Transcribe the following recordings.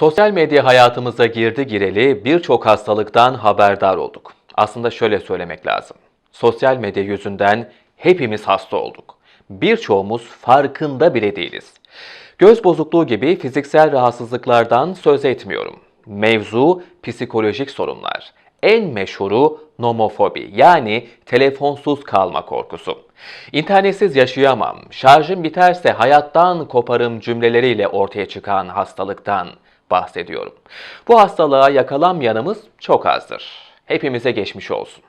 Sosyal medya hayatımıza girdi gireli birçok hastalıktan haberdar olduk. Aslında şöyle söylemek lazım. Sosyal medya yüzünden hepimiz hasta olduk. Birçoğumuz farkında bile değiliz. Göz bozukluğu gibi fiziksel rahatsızlıklardan söz etmiyorum. Mevzu psikolojik sorunlar. En meşhuru nomofobi yani telefonsuz kalma korkusu. İnternetsiz yaşayamam, şarjım biterse hayattan koparım cümleleriyle ortaya çıkan hastalıktan bahsediyorum. Bu hastalığa yakalanmayanımız çok azdır. Hepimize geçmiş olsun.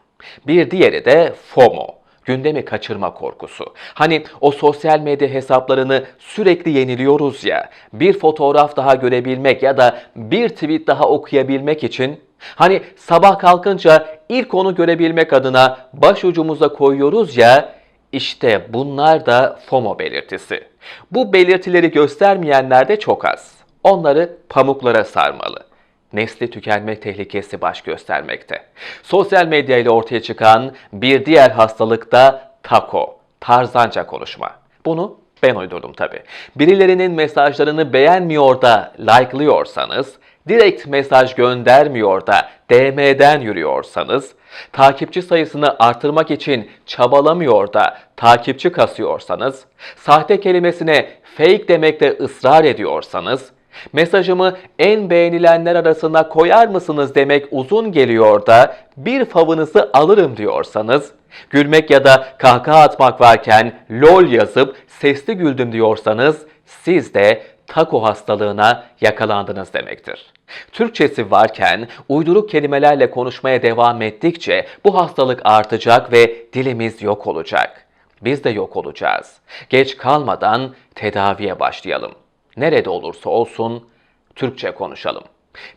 Bir diğeri de FOMO. Gündemi kaçırma korkusu. Hani o sosyal medya hesaplarını sürekli yeniliyoruz ya. Bir fotoğraf daha görebilmek ya da bir tweet daha okuyabilmek için hani sabah kalkınca ilk onu görebilmek adına başucumuza koyuyoruz ya işte bunlar da FOMO belirtisi. Bu belirtileri göstermeyenler de çok az. Onları pamuklara sarmalı nesli tükenme tehlikesi baş göstermekte. Sosyal medya ile ortaya çıkan bir diğer hastalık da tako, tarzanca konuşma. Bunu ben uydurdum tabi. Birilerinin mesajlarını beğenmiyor da like'lıyorsanız, direkt mesaj göndermiyor da DM'den yürüyorsanız, takipçi sayısını artırmak için çabalamıyor da takipçi kasıyorsanız, sahte kelimesine fake demekte ısrar ediyorsanız, Mesajımı en beğenilenler arasına koyar mısınız demek uzun geliyor da bir favınızı alırım diyorsanız, gülmek ya da kahkaha atmak varken lol yazıp sesli güldüm diyorsanız siz de taco hastalığına yakalandınız demektir. Türkçesi varken uyduruk kelimelerle konuşmaya devam ettikçe bu hastalık artacak ve dilimiz yok olacak. Biz de yok olacağız. Geç kalmadan tedaviye başlayalım. Nerede olursa olsun Türkçe konuşalım.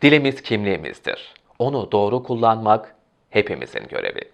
Dilimiz kimliğimizdir. Onu doğru kullanmak hepimizin görevi.